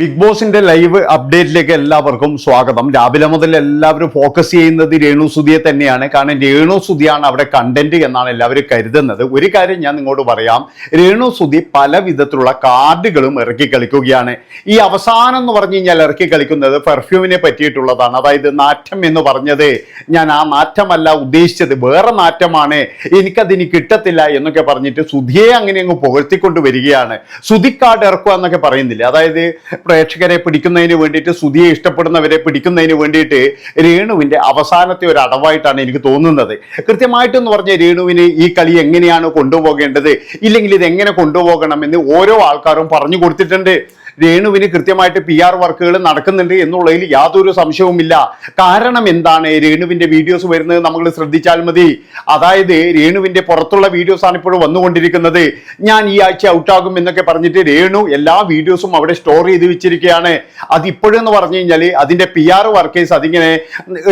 Big ബോസിന്റെ live അപ്ഡേറ്റിലേക്ക് എല്ലാവർക്കും സ്വാഗതം. രാവിലെ മുതൽ എല്ലാവരും ഫോക്കസ് ചെയ്യുന്നത് രേണു സുധിയെ തന്നെയാണ്. കാരണം രേണു സുധിയാണ് അവിടെ കണ്ടന്റ് എന്നാണ് എല്ലാവരും കരുതുന്നത്. ഒരു കാര്യം ഞാൻ നിങ്ങളോട് പറയാം. രേണു സുധി പല വിധത്തിലുള്ള കാർഡുകളും ഇറക്കി കളിക്കുകയാണ്. ഈ അവസാനം എന്ന് പറഞ്ഞു കഴിഞ്ഞാൽ ഇറക്കി കളിക്കുന്നത് പെർഫ്യൂമിനെ പറ്റിയിട്ടുള്ളതാണ്. അതായത് നാറ്റം എന്ന് പറഞ്ഞത് ഞാൻ ആ നാറ്റമല്ല ഉദ്ദേശിച്ചത്. വേറെ നാറ്റമാണ്. എനിക്കതിന് കിട്ടത്തില്ല എന്നൊക്കെ പറഞ്ഞിട്ട് സുധിയെ അങ്ങനെ അങ്ങ് പുകഴ്ത്തിക്കൊണ്ട് വരികയാണ്. സുധി കാർഡ് ഇറക്കുക എന്നൊക്കെ പറയുന്നില്ല? അതായത് പ്രേക്ഷകരെ പിടിക്കുന്നതിന് വേണ്ടിയിട്ട് സുധിയെ ഇഷ്ടപ്പെടുന്നവരെ പിടിക്കുന്നതിന് വേണ്ടിയിട്ട് രേണുവിന്റെ അവസാനത്തെ ഒരു അടവായിട്ടാണ് എനിക്ക് തോന്നുന്നത്. കൃത്യമായിട്ടെന്ന് പറഞ്ഞ രേണുവിന് ഈ കളി എങ്ങനെയാണ് കൊണ്ടുപോകേണ്ടത്? ഇല്ലെങ്കിൽ ഇത് എങ്ങനെ കൊണ്ടുപോകണമെന്ന് ഓരോ ആൾക്കാരും പറഞ്ഞു കൊടുത്തിട്ടുണ്ട്. രേണുവിന് കൃത്യമായിട്ട് പി ആർ വർക്കുകൾ നടക്കുന്നുണ്ട് എന്നുള്ളതിൽ യാതൊരു സംശയവുമില്ല. കാരണം എന്താണ് രേണുവിന്റെ വീഡിയോസ് വരുന്നത് നമ്മൾ ശ്രദ്ധിച്ചാൽ മതി. അതായത് രേണുവിന്റെ പുറത്തുള്ള വീഡിയോസ് ആണ് ഇപ്പോഴും വന്നുകൊണ്ടിരിക്കുന്നത്. ഞാൻ ഈ ആഴ്ച ഔട്ടാകും എന്നൊക്കെ പറഞ്ഞിട്ട് രേണു എല്ലാ വീഡിയോസും അവിടെ സ്റ്റോർ ചെയ്ത് വെച്ചിരിക്കുകയാണ്. അതിപ്പോഴെന്ന് പറഞ്ഞു കഴിഞ്ഞാൽ അതിന്റെ പി ആർ വർക്കേഴ്സ് അതിങ്ങനെ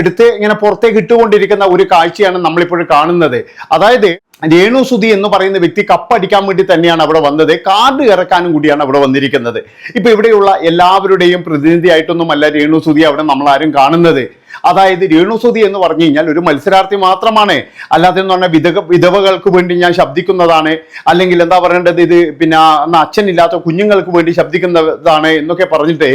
എടുത്ത് ഇങ്ങനെ പുറത്തേക്ക് ഇട്ടുകൊണ്ടിരിക്കുന്ന ഒരു കാഴ്ചയാണ് നമ്മളിപ്പോഴും കാണുന്നത്. അതായത് രേണു സുധി എന്ന് പറയുന്ന വ്യക്തി കപ്പടിക്കാൻ വേണ്ടി തന്നെയാണ് അവിടെ വന്നത്. കാർഡ് ഇറക്കാനും കൂടിയാണ് അവിടെ വന്നിരിക്കുന്നത്. ഇപ്പൊ ഇവിടെയുള്ള എല്ലാവരുടെയും പ്രതിനിധിയായിട്ടൊന്നുമല്ല രേണു സുധി അവിടെ നമ്മൾ ആരും കാണുന്നത്. അതായത് രേണുസുതി എന്ന് പറഞ്ഞു കഴിഞ്ഞാൽ ഒരു മത്സരാർത്ഥി മാത്രമാണ്. അല്ലാതെ എന്ന് പറഞ്ഞാൽ വിധ വിധവകൾക്ക് വേണ്ടി ഞാൻ ശബ്ദിക്കുന്നതാണ്. അല്ലെങ്കിൽ എന്താ പറയേണ്ടത് ഇത് പിന്നെ അച്ഛൻ അച്ഛനില്ലാത്ത കുഞ്ഞുങ്ങൾക്ക് വേണ്ടി ശബ്ദിക്കുന്നതാണ് എന്നൊക്കെ പറഞ്ഞിട്ട്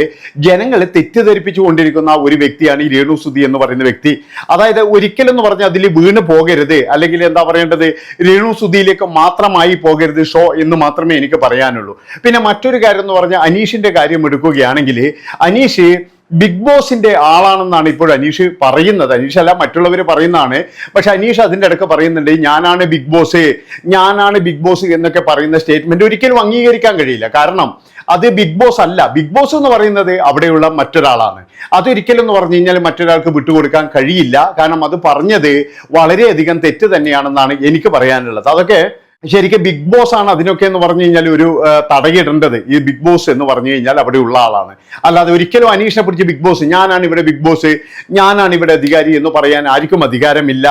ജനങ്ങളെ തെറ്റിദ്ധരിപ്പിച്ചു കൊണ്ടിരിക്കുന്ന ഒരു വ്യക്തിയാണ് ഈ രേണുസുതി എന്ന് പറയുന്ന വ്യക്തി. അതായത് ഒരിക്കലെന്ന് പറഞ്ഞാൽ അതിൽ വീണ് പോകരുത്. അല്ലെങ്കിൽ എന്താ പറയേണ്ടത് രേണുസുതിയിലേക്ക് മാത്രമായി പോകരുത് ഷോ എന്ന് മാത്രമേ എനിക്ക് പറയാനുള്ളൂ. പിന്നെ മറ്റൊരു കാര്യം എന്ന് പറഞ്ഞാൽ അനീഷിന്റെ കാര്യം എടുക്കുകയാണെങ്കിൽ അനീഷ് ബിഗ് ബോസിന്റെ ആളാണെന്നാണ് ഇപ്പോൾ അനീഷ് പറയുന്നത്. അനീഷ് അല്ല മറ്റുള്ളവർ പറയുന്നതാണ്. പക്ഷെ അനീഷ് അതിന്റെ ഇടയ്ക്ക് പറയുന്നുണ്ട് ഞാനാണ് ബിഗ് ബോസ് ഞാനാണ് ബിഗ് ബോസ് എന്നൊക്കെ പറയുന്ന സ്റ്റേറ്റ്മെന്റ് ഒരിക്കലും അംഗീകരിക്കാൻ കഴിയില്ല. കാരണം അത് ബിഗ് ബോസ് അല്ല. ബിഗ് ബോസ് എന്ന് പറയുന്നത് അവിടെയുള്ള മറ്റൊരാളാണ്. അതൊരിക്കലും എന്ന് പറഞ്ഞു കഴിഞ്ഞാൽ മറ്റൊരാൾക്ക് വിട്ടുകൊടുക്കാൻ കഴിയില്ല. കാരണം അത് പറഞ്ഞത് വളരെയധികം തെറ്റ് തന്നെയാണെന്നാണ് എനിക്ക് പറയാനുള്ളത്. അതൊക്കെ ശരിക്കും ബിഗ് ബോസ് ആണ് അതിനൊക്കെ എന്ന് പറഞ്ഞു കഴിഞ്ഞാൽ ഒരു തടയിടേണ്ടത് ഈ ബിഗ് ബോസ് എന്ന് പറഞ്ഞു കഴിഞ്ഞാൽ അവിടെ ഉള്ള ആളാണ്. അല്ലാതെ ഒരിക്കലും അനീഷിനെ പിടിച്ച് ബിഗ് ബോസ് ഞാനാണ് ഇവിടെ ബിഗ് ബോസ് ഞാനാണ് ഇവിടെ അധികാരി എന്ന് പറയാൻ ആർക്കും അധികാരമില്ല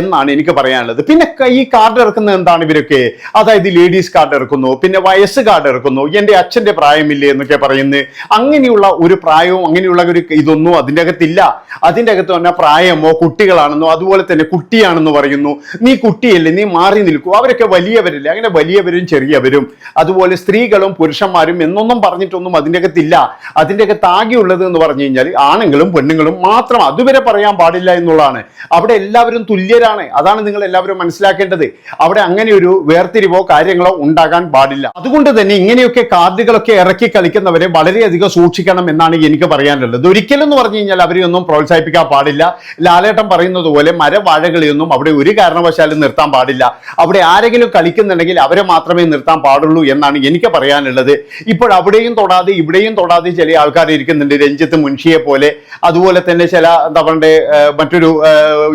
എന്നാണ് എനിക്ക് പറയാനുള്ളത്. പിന്നെ ഈ കാർഡ് ഇറക്കുന്നത് എന്താണ് ഇവരൊക്കെ? അതായത് ലേഡീസ് കാർഡ് ഇറക്കുന്നു പിന്നെ വയസ്സ് കാർഡ് ഇറക്കുന്നു എന്റെ അച്ഛന്റെ പ്രായമില്ലേ എന്നൊക്കെ പറയുന്നത്. അങ്ങനെയുള്ള ഒരു പ്രായവും അങ്ങനെയുള്ള ഒരു ഇതൊന്നും അതിന്റെ അകത്തില്ല അതിന്റെ അകത്ത് തന്നെ പ്രായമോ കുട്ടികളാണെന്നോ അതുപോലെ തന്നെ കുട്ടിയാണെന്ന് പറയുന്നു. നീ കുട്ടിയല്ലേ നീ മാറി നിൽക്കൂ. അവരൊക്കെ വലിയവരല്ലേ? അങ്ങനെ വലിയവരും ചെറിയവരും അതുപോലെ സ്ത്രീകളും പുരുഷന്മാരും എന്നൊന്നും പറഞ്ഞിട്ടൊന്നും അതിന്റെ അകത്തില്ല അതിന്റെ അകത്ത് ആകെയുള്ളത് എന്ന് പറഞ്ഞു കഴിഞ്ഞാൽ ആണുങ്ങളും പെണ്ണുങ്ങളും മാത്രം അതുവരെ പറയാൻ പാടില്ല എന്നുള്ളതാണ്. അവിടെ എല്ലാവരും തുല്യരാണ്. അതാണ് നിങ്ങൾ എല്ലാവരും മനസ്സിലാക്കേണ്ടത്. അവിടെ അങ്ങനെ ഒരു വേർതിരിവോ കാര്യങ്ങളോ ഉണ്ടാകാൻ പാടില്ല. അതുകൊണ്ട് തന്നെ ഇങ്ങനെയൊക്കെ കാർഡുകളൊക്കെ ഇറക്കി കളിക്കുന്നവരെ വളരെയധികം സൂക്ഷിക്കണം എന്നാണ് എനിക്ക് പറയാനുള്ളത്. ഒരിക്കലും എന്ന് പറഞ്ഞു കഴിഞ്ഞാൽ അവരെയൊന്നും പ്രോത്സാഹിപ്പിക്കാൻ പാടില്ല. ലാലേട്ടൻ പറയുന്നത് പോലെ മരവാഴകളെയൊന്നും അവിടെ ഒരു കാരണവശാലും നിർത്താൻ പാടില്ല. അവിടെ ആരെങ്കിലും കളിക്കുന്നുണ്ടെങ്കിൽ അവരെ മാത്രമേ നിർത്താൻ പാടുള്ളൂ എന്നാണ് എനിക്ക് പറയാനുള്ളത്. ഇപ്പോൾ അവിടെയും തൊടാതെ ഇവിടെയും തൊടാതെ ചില ആൾക്കാർ ഇരിക്കുന്നുണ്ട്. രഞ്ജിത്ത് മുൻഷിയെ പോലെ. അതുപോലെ തന്നെ ചില എന്താ മറ്റൊരു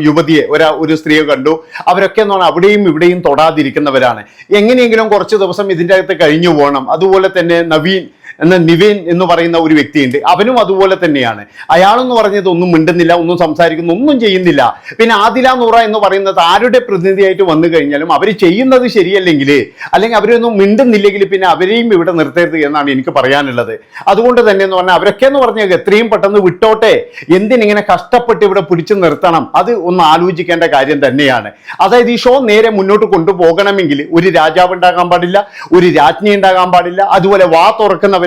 യുവതിയെ ഒരു ഒരു സ്ത്രീയെ കണ്ടു. അവരൊക്കെ എന്ന് പറഞ്ഞാൽ അവിടെയും ഇവിടെയും തൊടാതിരിക്കുന്നവരാണ്. എങ്ങനെയെങ്കിലും കുറച്ച് ദിവസം ഇതിന്റെ അകത്ത് കഴിഞ്ഞു പോകണം. അതുപോലെ തന്നെ നവീൻ എന്ന നിവേൻ എന്ന് പറയുന്ന ഒരു വ്യക്തിയുണ്ട്. അവനും അതുപോലെ തന്നെയാണ്. അയാളെന്ന് പറഞ്ഞത് ഒന്നും മിണ്ടുന്നില്ല ഒന്നും സംസാരിക്കുന്നു ഒന്നും ചെയ്യുന്നില്ല. പിന്നെ ആദില നൂറ എന്ന് പറയുന്നത് ആരുടെ പ്രതിനിധിയായിട്ട് വന്നു കഴിഞ്ഞാലും അവർ ചെയ്യുന്നത് ശരിയല്ലെങ്കിൽ അല്ലെങ്കിൽ അവരൊന്നും മിണ്ടുന്നില്ലെങ്കിൽ പിന്നെ അവരെയും ഇവിടെ നിർത്തരുത് എന്നാണ് എനിക്ക് പറയാനുള്ളത്. അതുകൊണ്ട് തന്നെ എന്ന് പറഞ്ഞാൽ അവരൊക്കെ എന്ന് പറഞ്ഞാൽ എത്രയും പെട്ടെന്ന് വിട്ടോട്ടെ. എന്തിനിങ്ങനെ കഷ്ടപ്പെട്ട് ഇവിടെ പിടിച്ചു നിർത്തണം? അത് ഒന്ന് ആലോചിക്കേണ്ട കാര്യം തന്നെയാണ്. അതായത് ഈ ഷോ നേരെ മുന്നോട്ട് കൊണ്ടുപോകണമെങ്കിൽ ഒരു രാജാവ് ഉണ്ടാകാൻ പാടില്ല ഒരു രാജ്ഞി ഉണ്ടാകാൻ പാടില്ല അതുപോലെ വാ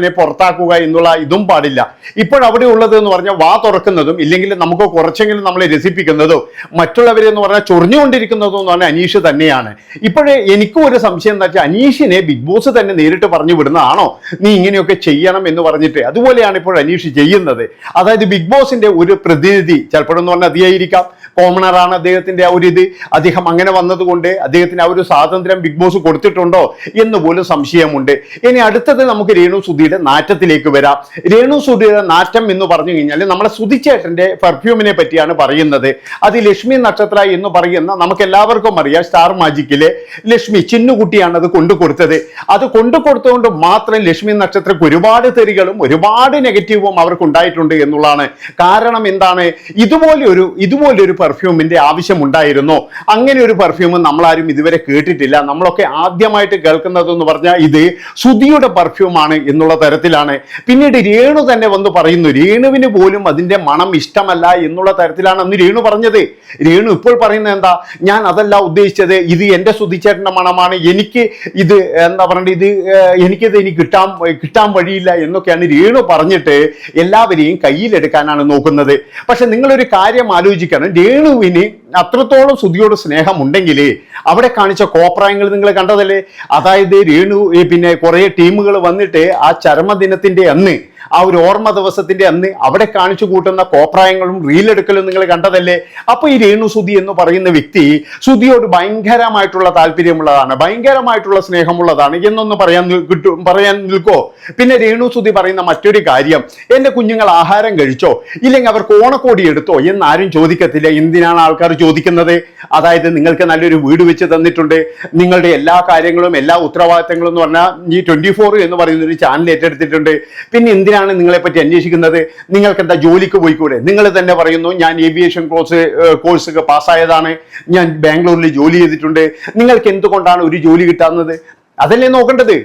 തുറക്കുന്നവനെ പുറത്താക്കുക എന്നുള്ള ഇതും പാടില്ല. ഇപ്പോഴവിടെ ഉള്ളത് എന്ന് പറഞ്ഞാൽ വാ തുറക്കുന്നതും ഇല്ലെങ്കിൽ നമുക്ക് കുറച്ചെങ്കിലും നമ്മളെ രസിപ്പിക്കുന്നതോ മറ്റുള്ളവരെ എന്ന് പറഞ്ഞാൽ ചൊറിഞ്ഞുകൊണ്ടിരിക്കുന്നതോ എന്ന് പറഞ്ഞാൽ അനീഷ് തന്നെയാണ്. ഇപ്പോഴേ എനിക്കും ഒരു സംശയം എന്താ വെച്ചാൽ അനീഷിനെ ബിഗ് ബോസ് തന്നെ നേരിട്ട് പറഞ്ഞു വിടുന്നതാണോ നീ ഇങ്ങനെയൊക്കെ ചെയ്യണം എന്ന് പറഞ്ഞിട്ട് അതുപോലെയാണ് ഇപ്പോൾ അനീഷ് ചെയ്യുന്നത്. അതായത് ബിഗ് ബോസിന്റെ ഒരു പ്രതിനിധി ചിലപ്പോഴെന്ന് പറഞ്ഞാൽ അതിയായിരിക്കാം. കോമണറാണ് അദ്ദേഹത്തിന്റെ ആ ഒരു ഇത്. അദ്ദേഹം അങ്ങനെ വന്നതുകൊണ്ട് അദ്ദേഹത്തിന് ആ ഒരു സ്വാതന്ത്ര്യം ബിഗ് ബോസ് കൊടുത്തിട്ടുണ്ടോ എന്ന് പോലും സംശയമുണ്ട്. ഇനി അടുത്തത് നമുക്ക് രേണു സുധിയുടെ നാറ്റത്തിലേക്ക് വരാം. രേണു സുധിയുടെ നാറ്റം എന്ന് പറഞ്ഞു കഴിഞ്ഞാൽ നമ്മളെ സുധിച്ചേട്ടന്റെ പെർഫ്യൂമിനെ പറ്റിയാണ് പറയുന്നത്. അത് ലക്ഷ്മി നക്ഷത്ര എന്ന് പറയുന്ന നമുക്ക് എല്ലാവർക്കും അറിയാം സ്റ്റാർ മാജിക്കിലെ ലക്ഷ്മി ചിന്നുകുട്ടിയാണ് അത് കൊണ്ടു കൊടുത്തത്. അത് കൊണ്ടു കൊടുത്തുകൊണ്ട് മാത്രം ലക്ഷ്മി നക്ഷത്രക്ക് ഒരുപാട് തെറികളും ഒരുപാട് നെഗറ്റീവും അവർക്ക് ഉണ്ടായിട്ടുണ്ട് എന്നുള്ളതാണ്. കാരണം എന്താണ്? ഇതുപോലെ ഒരു ഇതുപോലെ ഒരു പെർഫ്യൂമിന്റെ ആവശ്യമുണ്ടായിരുന്നോ? അങ്ങനെ ഒരു പെർഫ്യൂം നമ്മളാരും ഇതുവരെ കേട്ടിട്ടില്ല. നമ്മളൊക്കെ ആദ്യമായിട്ട് കേൾക്കുന്നത് എന്ന് പറഞ്ഞാൽ ഇത് സുധിയുടെ പെർഫ്യൂമാണ് എന്നുള്ള തരത്തിലാണ്. പിന്നീട് രേണു തന്നെ വന്ന് പറയുന്നു രേണുവിന് പോലും അതിന്റെ മണം ഇഷ്ടമല്ല എന്നുള്ള തരത്തിലാണ് അന്ന് രേണു പറഞ്ഞത്. രേണു ഇപ്പോൾ പറയുന്നത് എന്താ? ഞാൻ അതല്ല ഉദ്ദേശിച്ചത്. ഇത് എന്റെ സുധിച്ചേട്ടന്റെ മണമാണ്. എനിക്ക് ഇത് എന്താ പറയണ്ടത് ഇത് എനിക്കിത് ഇനി കിട്ടാൻ കിട്ടാൻ വഴിയില്ല എന്നൊക്കെയാണ് രേണു പറഞ്ഞിട്ട് എല്ലാവരെയും കയ്യിലെടുക്കാനാണ് നോക്കുന്നത്. പക്ഷെ നിങ്ങളൊരു കാര്യം ആലോചിക്കണം. രേണുവിന് അത്രത്തോളം സുധിയോട് സ്നേഹമുണ്ടെങ്കിൽ അവിടെ കാണിച്ച കോപ്രായങ്ങൾ നിങ്ങൾ കണ്ടതല്ലേ? അതായത് രേണു പിന്നെ കുറേ ടീമുകൾ വന്നിട്ട് ആ ചരമദിനത്തിന്റെ അന്ന് ആ ഒരു ഓർമ്മ ദിവസത്തിന്റെ അന്ന് അവിടെ കാണിച്ചു കൂട്ടുന്ന കോപ്രായങ്ങളും റീലെടുക്കലും നിങ്ങൾ കണ്ടതല്ലേ? അപ്പൊ ഈ രേണു സുധി എന്ന് പറയുന്ന വ്യക്തി സുധിയോട് ഭയങ്കരമായിട്ടുള്ള താല്പര്യമുള്ളതാണ് ഭയങ്കരമായിട്ടുള്ള സ്നേഹമുള്ളതാണ് എന്നൊന്ന് പറയാൻ കിട്ടും പറയാൻ നിൽക്കോ? പിന്നെ രേണു സുധി പറയുന്ന മറ്റൊരു കാര്യം എന്റെ കുഞ്ഞുങ്ങൾ ആഹാരം കഴിച്ചോ? ഇല്ലെങ്കിൽ അവർക്ക് ഓണക്കോടി എടുത്തോ? എന്നാരും ചോദിക്കത്തില്ല. എന്തിനാണ് ആൾക്കാർ ചോദിക്കുന്നത്? അതായത് നിങ്ങൾക്ക് നല്ലൊരു വീട് വെച്ച് തന്നിട്ടുണ്ട്. നിങ്ങളുടെ എല്ലാ കാര്യങ്ങളും എല്ലാ ഉത്തരവാദിത്തങ്ങളും എന്ന് പറഞ്ഞാൽ ഈ ട്വന്റി ഫോർ എന്ന് പറയുന്ന ഒരു ചാനൽ ഏറ്റെടുത്തിട്ടുണ്ട്. പിന്നെ എന്തിനാണ് നിങ്ങളെ പറ്റി അന്വേഷിക്കുന്നത്? നിങ്ങൾക്ക് എന്താ ജോലിക്ക് പോയിക്കൂടെ? നിങ്ങൾ തന്നെ പറയുന്നു ഞാൻ ഏവിയേഷൻ കോഴ്സ് കോഴ്സ് ഒക്കെ പാസ്സായതാണ് ഞാൻ ബാംഗ്ലൂരിൽ ജോലി ചെയ്തിട്ടുണ്ട്. നിങ്ങൾക്ക് എന്തുകൊണ്ടാണ് ഒരു ജോലി കിട്ടാവുന്നത് അതല്ലേ നോക്കേണ്ടത്.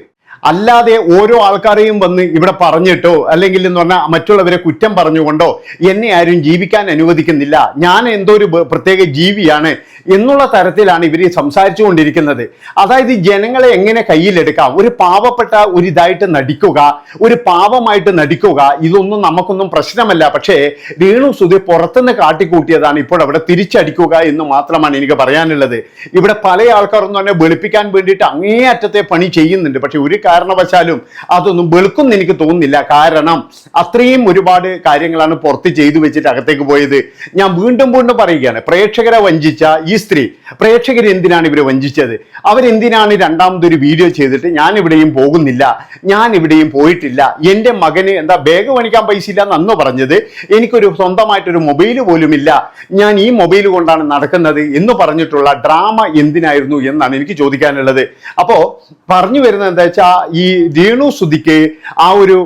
അല്ലാതെ ഓരോ ആൾക്കാരെയും വന്ന് ഇവിടെ പറഞ്ഞിട്ടോ അല്ലെങ്കിൽ എന്ന് പറഞ്ഞാൽ മറ്റുള്ളവരെ കുറ്റം പറഞ്ഞുകൊണ്ടോ എന്നെ ആരും ജീവിക്കാൻ അനുവദിക്കുന്നില്ല. ഞാൻ എന്തോ ഒരു പ്രത്യേക ജീവിയാണ്. എന്നുള്ള തരത്തിലാണ് ഇവർ സംസാരിച്ചു കൊണ്ടിരിക്കുന്നത് അതായത് ജനങ്ങളെ എങ്ങനെ കയ്യിലെടുക്കാം? ഒരു പാവപ്പെട്ട ഒരു ഇതായിട്ട് നടിക്കുക ഒരു പാവമായിട്ട് നടിക്കുക ഇതൊന്നും നമുക്കൊന്നും പ്രശ്നമല്ല. പക്ഷേ രേണു സുധി പുറത്തുനിന്ന് കാട്ടിക്കൂട്ടിയതാണ് ഇപ്പോൾ അവിടെ തിരിച്ചടിക്കുക എന്ന് മാത്രമാണ് എനിക്ക് പറയാനുള്ളത്. ഇവിടെ പല ആൾക്കാരും തന്നെ വെളുപ്പിക്കാൻ വേണ്ടിയിട്ട് അങ്ങേയറ്റത്തെ പണി ചെയ്യുന്നുണ്ട്. പക്ഷെ ഒരു കാരണവശാലും അതൊന്നും വെളുക്കുമെന്ന് എനിക്ക് തോന്നുന്നില്ല. കാരണം അത്രയും ഒരുപാട് കാര്യങ്ങളാണ് പുറത്ത് ചെയ്തു വെച്ചിട്ട് അകത്തേക്ക് പോയത്. ഞാൻ വീണ്ടും വീണ്ടും പറയുകയാണ് പ്രേക്ഷകരെ വഞ്ചിച്ച ഈ സ്ത്രീ. പ്രേക്ഷകർ എന്തിനാണ് ഇവരെ വഞ്ചിച്ചത്? അവരെന്തിനാണ് രണ്ടാമതൊരു വീഡിയോ ചെയ്തിട്ട് ഞാൻ ഇവിടെയും പോകുന്നില്ല ഞാൻ ഇവിടെയും പോയിട്ടില്ല എന്റെ മകന് എന്താ ബാഗ് മേടിക്കാൻ പൈസ ഇല്ല എന്നു പറഞ്ഞത്? എനിക്കൊരു സ്വന്തമായിട്ടൊരു മൊബൈൽ പോലും ഇല്ല. ഞാൻ ഈ മൊബൈൽ കൊണ്ടാണ് നടക്കുന്നത് എന്ന് പറഞ്ഞിട്ടുള്ള ഡ്രാമ എന്തിനായിരുന്നു എന്നാണ് എനിക്ക് ചോദിക്കാനുള്ളത്. അപ്പോൾ പറഞ്ഞു വരുന്നത് എന്താ വെച്ചാൽ ഈ രേണു സുധിക്ക് ആ ഒരു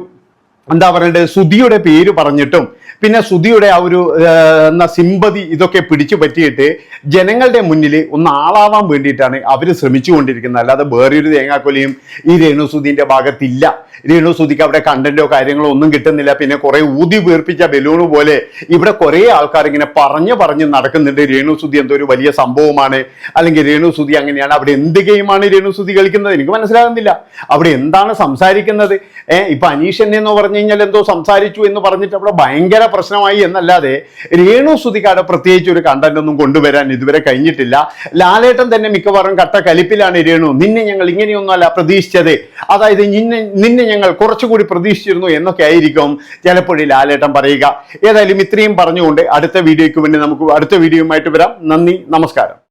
എന്താ പറയണ്ടത് സുധിയുടെ പേര് പറഞ്ഞിട്ടും പിന്നെ സുധിയുടെ ആ ഒരു എന്നാ സിമ്പതി ഇതൊക്കെ പിടിച്ചു പറ്റിയിട്ട് ജനങ്ങളുടെ മുന്നിൽ ഒന്ന് ആളാവാൻ വേണ്ടിയിട്ടാണ് അവർ ശ്രമിച്ചുകൊണ്ടിരിക്കുന്നത്. അല്ലാതെ വേറൊരു തേങ്ങാക്കൊലിയും ഈ രേണു സുധീന്റെ ഭാഗത്തില്ല. രേണു സുധിക്ക് അവിടെ കണ്ടന്റോ കാര്യങ്ങളോ ഒന്നും കിട്ടുന്നില്ല. പിന്നെ കുറെ ഊതി വീർപ്പിച്ച ബലൂണ് പോലെ ഇവിടെ കുറേ ആൾക്കാർ ഇങ്ങനെ പറഞ്ഞ് പറഞ്ഞ് നടക്കുന്നുണ്ട്. രേണു സുധി എന്തോ ഒരു വലിയ സംഭവമാണ്. അല്ലെങ്കിൽ രേണു സുധി അങ്ങനെയാണ്. അവിടെ എന്ത് ഗെയിമാണ് രേണു സുധി കളിക്കുന്നത്? എനിക്ക് മനസ്സിലാകുന്നില്ല. അവിടെ എന്താണ് സംസാരിക്കുന്നത്? ഏഹ് ഇപ്പൊ എന്നെ എന്ന് പറഞ്ഞു കഴിഞ്ഞാൽ എന്തോ സംസാരിച്ചു എന്ന് പറഞ്ഞിട്ട് അവിടെ ഭയങ്കര പ്രശ്നമായി എന്നല്ലാതെ രേണു സുതികാട് പ്രത്യേകിച്ച് ഒരു കണ്ടന്റ് ഒന്നും കൊണ്ടുവരാൻ ഇതുവരെ കഴിഞ്ഞിട്ടില്ല. ലാലേട്ടൻ തന്നെ മിക്കവാറും കട്ട കലിപ്പിലാണ് രേണു. നിന്നെ ഞങ്ങൾ ഇങ്ങനെയൊന്നുമല്ല പ്രതീക്ഷിച്ചത്. അതായത് നിന്നെ നിന്നെ ഞങ്ങൾ കുറച്ചുകൂടി പ്രതീക്ഷിച്ചിരുന്നു എന്നൊക്കെ ആയിരിക്കും ചിലപ്പോഴേ ലാലേട്ടൻ പറയുക. ഏതായാലും ഇത്രയും പറഞ്ഞുകൊണ്ട് അടുത്ത വീഡിയോയ്ക്ക് വേണ്ടി നമുക്ക് അടുത്ത വീഡിയോയുമായിട്ട് വരാം. നന്ദി നമസ്കാരം.